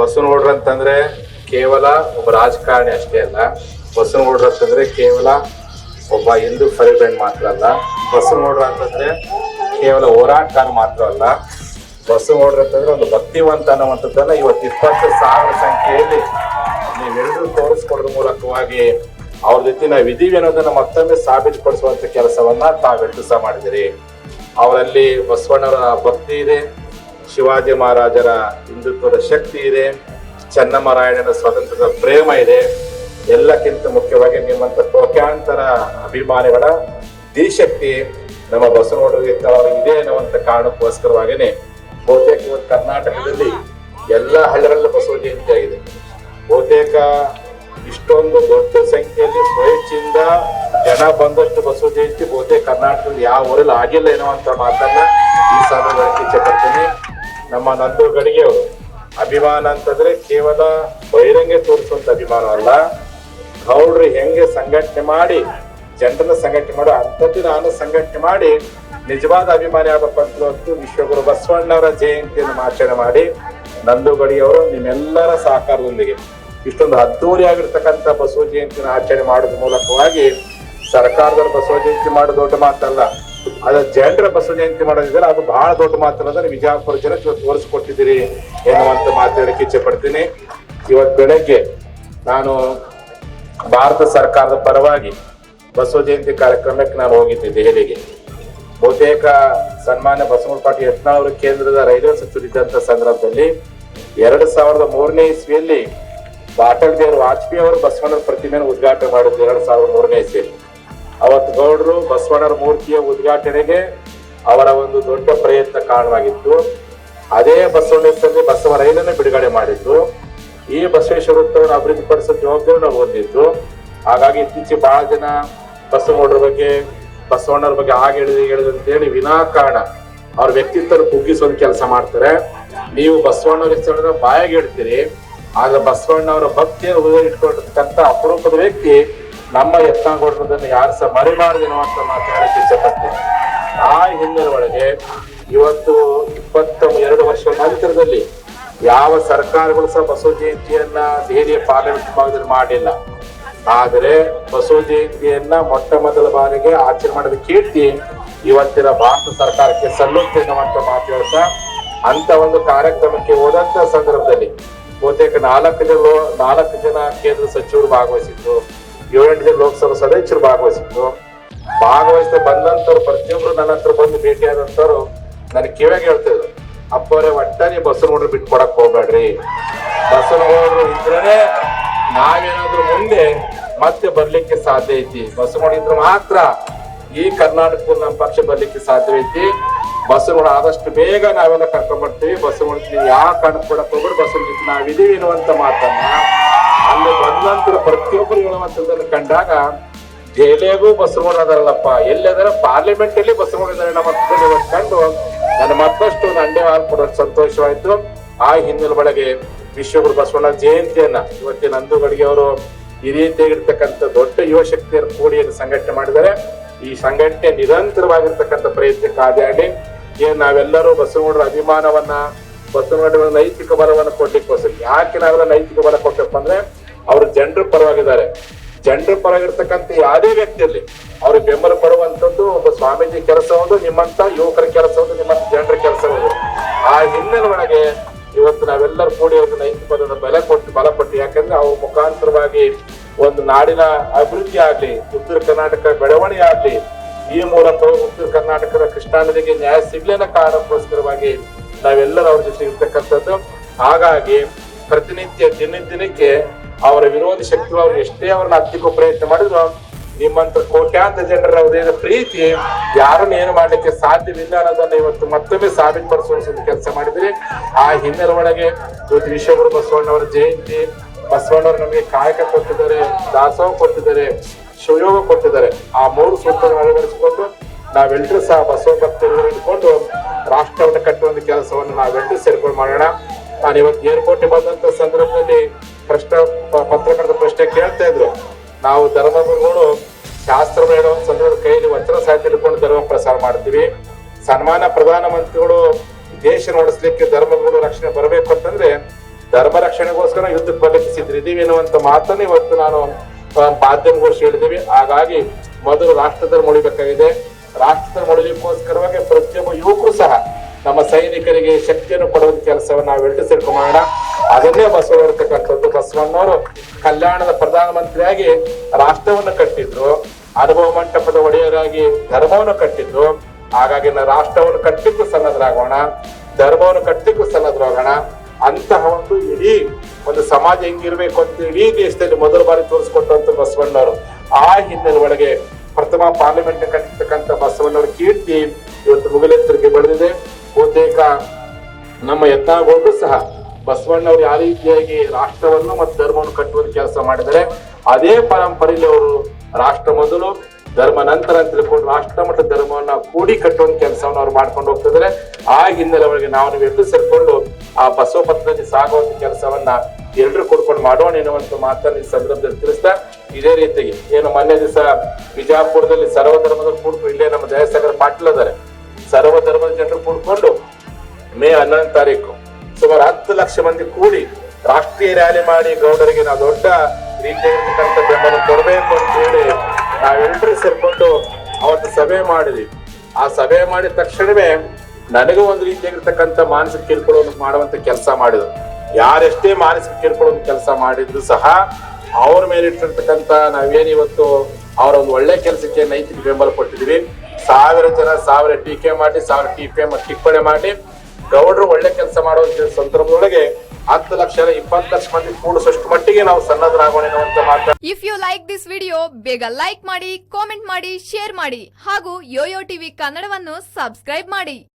ಬಸವನಗೌಡ್ರು ಅಂತಂದ್ರೆ ಕೇವಲ ಒಬ್ಬ ರಾಜಕಾರಣಿ ಅಷ್ಟೇ ಅಲ್ಲ. ಬಸವನಗೌಡ್ರು ಅಂತಂದ್ರೆ ಕೇವಲ ಒಬ್ಬ ಹಿಂದೂ ಫರಿಬೆಂಡ್ ಮಾತ್ರ ಅಲ್ಲ. ಬಸವನಗೌಡ್ರು ಅಂತಂದ್ರೆ ಕೇವಲ ಹೋರಾಟಗಾರ ಮಾತ್ರ ಅಲ್ಲ. ಬಸವನಗೌಡ್ರು ಅಂತಂದ್ರೆ ಒಂದು ಭಕ್ತಿವಂತ ಅನ್ನುವಂಥದ್ದನ್ನ ಇವತ್ತು ಇಪ್ಪತ್ತು ಸಾವಿರ ಸಂಖ್ಯೆಯಲ್ಲಿ ನೀವೆಲ್ಲರೂ ತೋರಿಸ್ಕೊಡೋದ್ರ ಮೂಲಕವಾಗಿ ಅವ್ರ ಜೊತೆ ನಾವು ಇದೀವಿ ಅನ್ನೋದನ್ನ ಮತ್ತೊಮ್ಮೆ ಸಾಬೀತುಪಡಿಸುವಂತ ಕೆಲಸವನ್ನ ತಾವೆಲ್ಲರೂ ಸಹ ಮಾಡಿದಿರಿ ಅವರಲ್ಲಿ ಬಸವಣ್ಣರ ಭಕ್ತಿ ಇದೆ. ಶಿವಾಜಿ ಮಹಾರಾಜರ ಹಿಂದುತ್ವದ ಶಕ್ತಿ ಇದೆ ಚನ್ನಮರಾಯಣನ ಸ್ವಾತಂತ್ರ್ಯದ ಪ್ರೇಮ ಇದೆ. ಎಲ್ಲಕ್ಕಿಂತ ಮುಖ್ಯವಾಗಿ ನಿಮ್ಮಂತ ಕೋಟ್ಯಾಂತರ ಅಭಿಮಾನಿಗಳ ದಿಶಕ್ತಿ ನಮ್ಮ ಬಸವನಗೌಡರಿಗೆ ಇದೆ ಅನ್ನುವಂತ ಕಾರಣಕ್ಕೋಸ್ಕರವಾಗಿನೇ ಬಹುತೇಕ ಇವತ್ತು ಕರ್ನಾಟಕದಲ್ಲಿ ಎಲ್ಲ ಹಳ್ಳಿಗಳಲ್ಲೂ ಬಸವ ಜಯಂತಿ ಆಗಿದೆ. ಬಹುತೇಕ ಇಷ್ಟೊಂದು ದೊಡ್ಡ ಸಂಖ್ಯೆಯಲ್ಲಿ ಸ್ವಇಚ್ಛೆಯಿಂದ ಜನ ಬಂದಷ್ಟು ಬಸವ ಜಯಂತಿ ಬಹುತೇಕ ಕರ್ನಾಟಕದಲ್ಲಿ ಯಾವ ಊರಲ್ಲಿ ಆಗಿಲ್ಲ ಎನ್ನುವಂತ ಮಾತನ್ನ ಈ ಇಚ್ಛೆ ಪಡ್ತೀನಿ. ನಮ್ಮ ನಂದು ಗಡಿಗೆ ಅವರು ಅಭಿಮಾನ ಅಂತಂದ್ರೆ ಕೇವಲ ಬಹಿರಂಗ ತೋರಿಸುವಂತ ಅಭಿಮಾನ ಅಲ್ಲ. ಗೌಡ್ರು ಹೆಂಗೆ ಸಂಘಟನೆ ಮಾಡಿ, ಜನರನ್ನ ಸಂಘಟನೆ ಮಾಡೋ ಅಂಥದ್ದು ನಾನು ಸಂಘಟನೆ ಮಾಡಿ, ನಿಜವಾದ ಅಭಿಮಾನಿ ಯಾವಪ್ಪ ಅಂತ ವಿಶ್ವಗುರು ಬಸವಣ್ಣವರ ಜಯಂತಿಯನ್ನು ಆಚರಣೆ ಮಾಡಿ ನಂದು ಗಡಿಯವರು ನಿಮ್ಮೆಲ್ಲರ ಸಹಕಾರದೊಂದಿಗೆ ಇಷ್ಟೊಂದು ಅದ್ದೂರಿ ಆಗಿರ್ತಕ್ಕಂಥ ಬಸವ ಜಯಂತಿಯನ್ನು ಆಚರಣೆ ಮಾಡೋದ್ರ ಮೂಲಕವಾಗಿ ಸರ್ಕಾರದವರು ಬಸವ ಜಯಂತಿ ಮಾಡೋದು ದೊಡ್ಡ ಮಾತಲ್ಲ. ಅದ ಜಯಂತರ ಬಸವ ಜಯಂತಿ ಮಾಡೋದಿದ್ರೆ ಅದು ಬಹಳ ದೊಡ್ಡ ಮಾತಲ್ಲ ವಿಜಯಪುರ ಜನ ತೋರಿಸ್ಕೊಟ್ಟಿದ್ದೀರಿ ಎನ್ನುವಂತ ಮಾತಾಡಕ್ಕೆ ಇಚ್ಛೆ ಪಡ್ತೀನಿ. ಇವತ್ತು ಬೆಳಗ್ಗೆ ನಾನು ಭಾರತ ಸರ್ಕಾರದ ಪರವಾಗಿ ಬಸವ ಜಯಂತಿ ಕಾರ್ಯಕ್ರಮಕ್ಕೆ ನಾನು ಹೋಗಿದ್ದೆ ದೆಹಲಿಗೆ. ಬಹುತೇಕ ಸನ್ಮಾನ್ಯ ಬಸವಣ್ಣ ಪಾಟೀಲ್ ಅವರು ಕೇಂದ್ರದ ರೈಲ್ವೆ ಸಚಿವರಿದ್ದಂತ ಸಂದರ್ಭದಲ್ಲಿ ಎರಡು ಸಾವಿರದ ಮೂರನೇ ಇಸ್ವಿಯಲ್ಲಿ ಅಟಲ್ ಬಿಹಾರಿ ವಾಜಪೇಯಿ ಅವರು ಬಸವಣ್ಣನ ಪ್ರತಿಮೆಯನ್ನು ಉದ್ಘಾಟನೆ ಮಾಡಿದ್ರು, ಎರಡು ಸಾವಿರದ ಮೂರನೇ ಇಸ್ವಿಯಲ್ಲಿ. ಅವತ್ತು ಗೌಡರು ಬಸವಣ್ಣರ ಮೂರ್ತಿಯ ಉದ್ಘಾಟನೆಗೆ ಅವರ ಒಂದು ದೊಡ್ಡ ಪ್ರಯತ್ನ ಕಾರಣವಾಗಿತ್ತು. ಅದೇ ಬಸವಣ್ಣ ಹೆಸರಲ್ಲಿ ಬಸವ ರೈಲನ್ನು ಬಿಡುಗಡೆ ಮಾಡಿದ್ದು. ಈ ಬಸವೇಶ್ವರ ವೃತ್ತವನ್ನು ಅಭಿವೃದ್ಧಿಪಡಿಸೋ ಜವಾಬ್ದಾರಿ ನಾವು ಹೊಂದಿದ್ದು. ಹಾಗಾಗಿ ಇತ್ತೀಚೆಗೆ ಬಹಳ ಜನ ಬಸವಗೌಡರ ಬಗ್ಗೆ ಬಸವಣ್ಣರ ಬಗ್ಗೆ ಹಾಗೆ ಹೇಳಿದ್ರು ಹೀಗೆ ಹೇಳಿದ್ರು ಅಂತೇಳಿ ವಿನಾಕಾರಣ ಅವ್ರ ವ್ಯಕ್ತಿತ್ವ ಕುಗ್ಗಿಸೋದು ಕೆಲಸ ಮಾಡ್ತಾರೆ. ನೀವು ಬಸವಣ್ಣವ್ರ ಹೆಸರನ್ನ ಬಾಯಾಗಿ ಇಡ್ತೀರಿ. ಆದ್ರೆ ಬಸವಣ್ಣವರ ಭಕ್ತಿಯನ್ನು ಉದಯ ಇಟ್ಕೊಂಡಿರ್ತಕ್ಕಂಥ ಅಪರೂಪದ ವ್ಯಕ್ತಿ ನಮ್ಮ ಯತ್ನಾಗೌಡರದನ್ನು ಯಾರು ಸಹ ಮರಿಬಾರದು ಅನ್ನುವಂತ ಮಾತನಾಡಕ್ಕೆ ಇಷ್ಟಪಡ್ತೀನಿ. ಆ ಹಿನ್ನೆಲೆ ಒಳಗೆ ಇವತ್ತು ಇಪ್ಪತ್ತ ಎರಡು ವರ್ಷ ನಂತರದಲ್ಲಿ ಯಾವ ಸರ್ಕಾರಗಳು ಸಹ ಬಸವ ಜಯಂತಿಯನ್ನ ದೆಹಲಿಯ ಪಾರ್ಲಿಮೆಂಟ್ ಭಾಗದಲ್ಲಿ ಮಾಡಿಲ್ಲ. ಆದರೆ ಬಸವ ಜಯಂತಿಯನ್ನ ಮೊಟ್ಟ ಮೊದಲ ಬಾರಿಗೆ ಆಚರಣೆ ಮಾಡಿದ ಕೀರ್ತಿ ಇವತ್ತಿನ ಭಾರತ ಸರ್ಕಾರಕ್ಕೆ ಸಲ್ಲುತ್ತೆ ಅನ್ನುವಂತ ಮಾತು ಹೇಳ್ತಾ ಅಂತ ಒಂದು ಕಾರ್ಯಕ್ರಮಕ್ಕೆ ಹೋದಂತ ಸಂದರ್ಭದಲ್ಲಿ ಬಹುತೇಕ ನಾಲ್ಕು ಜನ ನಾಲ್ಕು ಜನ ಕೇಂದ್ರ ಸಚಿವರು ಭಾಗವಹಿಸಿದ್ರು. ಏಳೆಂಟು ಲೋಕಸಭಾ ಸದಸ್ಯರು ಭಾಗವಹಿಸಿದ್ರು ಭಾಗವಹಿಸಿದ ಬಂದಂತವ್ರು ಪ್ರತಿಯೊಬ್ರು ನನ್ನ ಹತ್ರ ಬಂದು ಭೇಟಿಯಾದಂತವ್ರು ನನಗೆ ಕಿವಿಯಾಗಿ ಹೇಳ್ತಿದ್ರು ಅಪ್ಪವರೇ ಒಟ್ಟ ನೀವು ಬಸವನಗೌಡ್ರು ಬಿಟ್ಕೊಡಕ್ ಹೋಗ್ಬೇಡ್ರಿ. ಬಸವನಗೌಡರು ಇದ್ರೆ ನಾವೇನಾದ್ರೂ ಮುಂದೆ ಮತ್ತೆ ಬರ್ಲಿಕ್ಕೆ ಸಾಧ್ಯ ಐತಿ. ಬಸವನಗೌಡ ಇದ್ರೆ ಮಾತ್ರ ಈ ಕರ್ನಾಟಕದಲ್ಲಿ ನಮ್ಮ ಪಕ್ಷ ಬರ್ಲಿಕ್ಕೆ ಸಾಧ್ಯ ಐತಿ. ಬಸವನಗೌಡ ಆದಷ್ಟು ಬೇಗ ನಾವೆಲ್ಲ ಕರ್ಕೊಂಡ್ಬರ್ತೀವಿ ಬಸವನಗೌಡ ಯಾವ ಕಾರಣಕ್ಕೆ ಕೊಡಕ್ ಹೋಗ್ಬಿಟ್ಟು ಬಸವನ ಜೊತೆ ನಾವಿದೀವಿ ಅನ್ನುವಂತ ಮಾತನ್ನ ಅಲ್ಲಿ ಬಂದ ಪ್ರತಿಯೊಬ್ಬರು ಹೇಳುವಂತದನ್ನು ಕಂಡಾಗ ಜೈಲೇಗೂ ಬಸವಣ್ಣ ಅದಾರಲ್ಲಪ್ಪ ಎಲ್ಲದರ ಪಾರ್ಲಿಮೆಂಟ್ ಅಲ್ಲಿ ಬಸವಣ್ಣ ಇದಾರೆ ನಮ್ಮ ಕಂಡು ನನ್ನ ಮತ್ತಷ್ಟು ನಂಡೆ ಹಾಲು ಕೊಡೋದು ಸಂತೋಷವಾಯ್ತು. ಆ ಹಿನ್ನೆಲೆ ಒಳಗೆ ವಿಶ್ವಗುರು ಬಸವಣ್ಣ ಜಯಂತಿಯನ್ನ ಇವತ್ತಿನ ನಂದು ಗಡಿಗೆ ಅವರು ಈ ರೀತಿಯಾಗಿರ್ತಕ್ಕಂಥ ದೊಡ್ಡ ಯುವ ಶಕ್ತಿಯನ್ನು ಕೂಡಿ ಏನು ಸಂಘಟನೆ ಮಾಡಿದ್ದಾರೆ. ಈ ಸಂಘಟನೆ ನಿರಂತರವಾಗಿರ್ತಕ್ಕಂಥ ಪ್ರಯತ್ನಕ್ಕೆ ಆದಾಡಿ ಏನ್ ನಾವೆಲ್ಲರೂ ಬಸವಣ್ಣರ ಅಭಿಮಾನವನ್ನ ಬಸವಣ್ಣರ ನೈತಿಕ ಬಲವನ್ನು ಕೊಡ್ಲಿಕ್ಕೋಸ್ಕರ, ಯಾಕೆ ನಾವೆಲ್ಲ ನೈತಿಕ ಬಲ ಕೊಟ್ಟಪ್ಪ ಅಂದ್ರೆ ಅವರು ಜನರ ಪರವಾಗಿದ್ದಾರೆ. ಜನರ ಪರವಾಗಿರ್ತಕ್ಕಂಥ ಯಾವುದೇ ವ್ಯಕ್ತಿಯಲ್ಲಿ ಅವ್ರಿಗೆ ಬೆಂಬಲ ಪಡುವಂತದ್ದು ಒಬ್ಬ ಸ್ವಾಮೀಜಿ ಕೆಲಸ ಒಂದು ನಿಮ್ಮಂತ ಯುವಕರ ಕೆಲಸ ಒಂದು ನಿಮ್ಮಂತ ಜನರ ಕೆಲಸ ಒಂದು ಆ ಹಿನ್ನೆಲೆ ಒಳಗೆ ಇವತ್ತು ನಾವೆಲ್ಲರೂ ಕೂಡಿ ಅವ್ರಿಗೆ ನೈತಿಕ ಪದದ ಬೆಲೆ ಕೊಟ್ಟು ಬಲಪಟ್ಟು, ಯಾಕಂದ್ರೆ ಅವ್ರ ಮುಖಾಂತರವಾಗಿ ಒಂದು ನಾಡಿನ ಅಭಿವೃದ್ಧಿ ಆಗ್ಲಿ, ಉತ್ತರ ಕರ್ನಾಟಕ ಬೆಳವಣಿಗೆ ಆಗ್ಲಿ, ಈ ಮೂಲಕ ಉತ್ತರ ಕರ್ನಾಟಕದ ಕೃಷ್ಣಾ ನದಿಗೆ ನ್ಯಾಯ ಸಿಗ್ಲಿನ ಕಾರಣಕ್ಕೋಸ್ಕರವಾಗಿ ನಾವೆಲ್ಲರೂ ಅವ್ರ ಜೊತೆ ಇರ್ತಕ್ಕಂಥದ್ದು. ಹಾಗಾಗಿ ಪ್ರತಿನಿತ್ಯ ದಿನ ದಿನಕ್ಕೆ ಅವರ ವಿರೋಧಿ ಶಕ್ತಿಗಳು ಅವ್ರು ಎಷ್ಟೇ ಅವ್ರನ್ನ ಹತ್ತಿಕ್ಕೋ ಪ್ರಯತ್ನ ಮಾಡಿದ್ರು, ನಿಮ್ಮಂತ ಕೋಟ್ಯಾಂತರ ಜನರ ಹೃದಯದ ಪ್ರೀತಿ ಯಾರನ್ನ ಏನು ಮಾಡ್ಲಿಕ್ಕೆ ಸಾಧ್ಯವಿಲ್ಲ ಅನ್ನೋದನ್ನ ಇವತ್ತು ಮತ್ತೊಮ್ಮೆ ಸಾಬೀತುಪಡಿಸುವ ಕೆಲಸ ಮಾಡಿದ್ರಿ, ಆ ಹಿನ್ನೆಲೆ ಒಳಗೆ ಇವತ್ತು ವಿಶ್ವಗುರು ಬಸವಣ್ಣವರ ಜಯಂತಿ, ಬಸವಣ್ಣವರು ನಮಗೆ ಕಾಯಕ ಕೊಟ್ಟಿದ್ದಾರೆ, ದಾಸೋಹ ಕೊಟ್ಟಿದ್ದಾರೆ, ಶಿವಯೋಗ ಕೊಟ್ಟಿದ್ದಾರೆ. ಆ ಮೂರು ಸೂತ್ರವನ್ನು ಅಳವಡಿಸಿಕೊಂಡು ನಾವೆಲ್ಲರೂ ಸಹ ಬಸವ ಭಕ್ತರು ಇಟ್ಕೊಂಡು ರಾಷ್ಟ್ರವನ್ನು ಕಟ್ಟುವ ಒಂದು ಕೆಲಸವನ್ನು ನಾವೆಲ್ಲರೂ ಸೇರ್ಕೊಂಡು ಮಾಡೋಣ. ನಾನು ಇವತ್ತು ಏರ್ಪೋರ್ಟ್ ಬಂದಂತ ಸಂದರ್ಭದಲ್ಲಿ ಪ್ರಶ್ನೆ ಪತ್ರಕರ್ತ ಪ್ರಶ್ನೆ ಕೇಳ್ತಾ ಇದ್ರು. ನಾವು ಧರ್ಮಗುರುಗಳು ಶಾಸ್ತ್ರ ಹೇಳೋ ಸಂದರ್ಭ ಕೈಯಲ್ಲಿ ವಚನ ಸಾಹಿತ್ಯ ಹಿಡ್ಕೊಂಡು ಧರ್ಮ ಪ್ರಸಾರ ಮಾಡ್ತೀವಿ. ಸನ್ಮಾನ ಪ್ರಧಾನಮಂತ್ರಿಗಳು ದೇಶ ನಡೆಸಲಿಕ್ಕೆ ಧರ್ಮಗಳು ರಕ್ಷಣೆ ಬರಬೇಕು ಅಂತಂದ್ರೆ ಧರ್ಮ ರಕ್ಷಣೆಗೋಸ್ಕರ ಯುದ್ಧಕ್ಕೆ ಬರ್ಲಿಕ್ಕೆ ಇದೀವಿ ಎನ್ನುವಂತ ಮಾತನ್ನು ಇವತ್ತು ನಾನು ಮಾಧ್ಯಮಗೋಷ್ಠಿ ಹೇಳಿದ್ದೀವಿ ಹಾಗಾಗಿ ಮೊದಲು ರಾಷ್ಟ್ರಧರ್ಮ ಉಳಿಬೇಕಾಗಿದೆ ರಾಷ್ಟ್ರಧರ್ಮ ಉಳಿಲಿಕ್ಕೋಸ್ಕರವಾಗಿ ಪ್ರತಿಯೊಬ್ಬ ಯುವಕರು ಸಹ ನಮ್ಮ ಸೈನಿಕರಿಗೆ ಶಕ್ತಿಯನ್ನು ಕೊಡುವ ಕೆಲಸವನ್ನು ನಾವೆಲ್ಲರೂ ಸೇರ್ಕೊಂಡು ಮಾಡೋಣ ಅದನ್ನೇ ಬಸವ ಇರತಕ್ಕಂಥದ್ದು ಬಸವಣ್ಣವರು ಕಲ್ಯಾಣದ ಪ್ರಧಾನಮಂತ್ರಿಯಾಗಿ ರಾಷ್ಟ್ರವನ್ನು ಕಟ್ಟಿದ್ರು. ಅನುಭವ ಮಂಟಪದ ಒಡೆಯರಾಗಿ ಧರ್ಮವನ್ನು ಕಟ್ಟಿದ್ರು. ಹಾಗಾಗಿ ನಾವು ರಾಷ್ಟ್ರವನ್ನು ಕಟ್ಟಿದ್ದು ಸನ್ನದ್ರಾಗೋಣ, ಧರ್ಮವನ್ನು ಕಟ್ಟಿದ್ದು ಸನ್ನದ್ರಾಗೋಣ. ಅಂತಹ ಒಂದು ಇಡೀ ಒಂದು ಸಮಾಜ ಹೆಂಗಿರ್ಬೇಕು ಅಂತ ಇಡೀ ದೇಶದಲ್ಲಿ ಮೊದಲ ಬಾರಿ ತೋರಿಸ್ಕೊಟ್ಟಂತ ಬಸವಣ್ಣವರು. ಆ ಹಿನ್ನೆಲೆ ಒಳಗೆ ಪ್ರಥಮ ಪಾರ್ಲಿಮೆಂಟ್ ಕಟ್ಟಿರ್ತಕ್ಕಂಥ ಬಸವಣ್ಣವರ ಕೀರ್ತಿ ಇವತ್ತು ಮುಗಿಲೆತ್ತರಿಗೆ ಬೆಳೆದಿದೆ ಬಹುತೇಕ ನಮ್ಮ ಯತ್ನಾಗೋಡು ಸಹ ಬಸವಣ್ಣವ್ರು ಯಾವ ರೀತಿಯಾಗಿ ರಾಷ್ಟ್ರವನ್ನು ಮತ್ತು ಧರ್ಮವನ್ನು ಕಟ್ಟುವ ಕೆಲಸ ಮಾಡಿದರೆ ಅದೇ ಪರಂಪರೆಯಲ್ಲಿ ಅವರು ರಾಷ್ಟ್ರ ಮೊದಲು, ಧರ್ಮ ನಂತರ ಅಂತ ತಿಳ್ಕೊಂಡು ರಾಷ್ಟ್ರ ಮತ್ತು ಧರ್ಮವನ್ನ ಕೂಡಿ ಕಟ್ಟುವಂತ ಕೆಲಸವನ್ನು ಅವ್ರು ಮಾಡ್ಕೊಂಡು ಹೋಗ್ತಿದ್ದಾರೆ ಆ ಹಿನ್ನೆಲೆ ಒಳಗೆ ನಾವು ಎದುರು ಸೇರ್ಕೊಂಡು ಆ ಬಸವ ಪಥದಲ್ಲಿ ಸಾಗುವಂತ ಕೆಲಸವನ್ನ ಎಲ್ರು ಕೂಡ್ಕೊಂಡು ಮಾಡೋಣ ಎನ್ನುವಂತ ಮಾತನ್ನ ಈ ಸಂದರ್ಭದಲ್ಲಿ ತಿಳಿಸ್ತಾ ಇದೇ ರೀತಿಗೆ ಏನು ಮೊನ್ನೆ ದಿವಸ ಬಿಜಾಪುರದಲ್ಲಿ ಸರ್ವಧರ್ಮದ ಕೂಡ ಇಲ್ಲೇ ನಮ್ಮ ಜಯಸಾಗರ ಪಾಟೀಲ್ ಅದಾರೆ ಸರ್ವ ಧರ್ಮದ ಜನರು ಕೂಡ್ಕೊಂಡು ಮೇ ಹನ್ನೊಂದು ತಾರೀಕು ಸುಮಾರು ಹತ್ತು ಲಕ್ಷ ಮಂದಿ ಕೂಡಿ ರಾಷ್ಟ್ರೀಯ ರ್ಯಾಲಿ ಮಾಡಿ ಗೌಡರಿಗೆ ನಾವು ದೊಡ್ಡ ರೀತಿಯಾಗಿರ್ತಕ್ಕಂಥ ಬೆಂಬಲ ಕೊಡಬೇಕು ಅಂತ ಹೇಳಿ ನಾವೆಲ್ಲರೂ ಸೇರ್ಕೊಂಡು ಅವತ್ತು ಸಭೆ ಮಾಡಿದ್ವಿ. ಆ ಸಭೆ ಮಾಡಿದ ತಕ್ಷಣವೇ ನನಗೂ ಒಂದು ರೀತಿಯಾಗಿರ್ತಕ್ಕಂಥ ಮಾನಸಿಕ ಕಿರುಕುಳವನ್ನು ಮಾಡುವಂತ ಕೆಲಸ ಮಾಡಿದ್ರು. ಯಾರೆಷ್ಟೇ ಮಾನಸಿಕ ಕಿರುಕುಳವನ್ನು ಕೆಲಸ ಮಾಡಿದ್ರು ಸಹ ಅವ್ರ ಮೇಲೆ ಇಟ್ಟಿರ್ತಕ್ಕಂಥ ನಾವೇನಿವತ್ತು ಅವರ ಒಂದು ಒಳ್ಳೆ ಕೆಲಸಕ್ಕೆ ನೈತಿಕ ಬೆಂಬಲ ಕೊಟ್ಟಿದ್ವಿ ಸಾವಿರ ಜನ ಸಾವಿರ ಟೀಕೆ ಮಾಡಿ, ಸಾವಿರ ಟೀಕೆ ಟಿಪ್ಪಣಿ ಮಾಡಿ, ಗೌಡರು ಒಳ್ಳೆ ಕೆಲಸ ಮಾಡೋ ಸಂದರ್ಭದೊಳಗೆ ಹತ್ತು ಲಕ್ಷ ಇಪ್ಪತ್ತು ಲಕ್ಷ ಮಂದಿ ಕೂಡಿಸೋಷ್ಟು ಮಟ್ಟಿಗೆ ನಾವು ಸನ್ನದ್ಧರಾಗೋಣ ಮಾತು if you like this video ಬೇಗ ಲೈಕ್ ಮಾಡಿ ಕಾಮೆಂಟ್ ಮಾಡಿ ಶೇರ್ ಮಾಡಿ ಹಾಗೂ ಯೋಯೋ ಟಿವಿ ಕನ್ನಡವನ್ನು ಸಬ್ಸ್ಕ್ರೈಬ್ ಮಾಡಿ.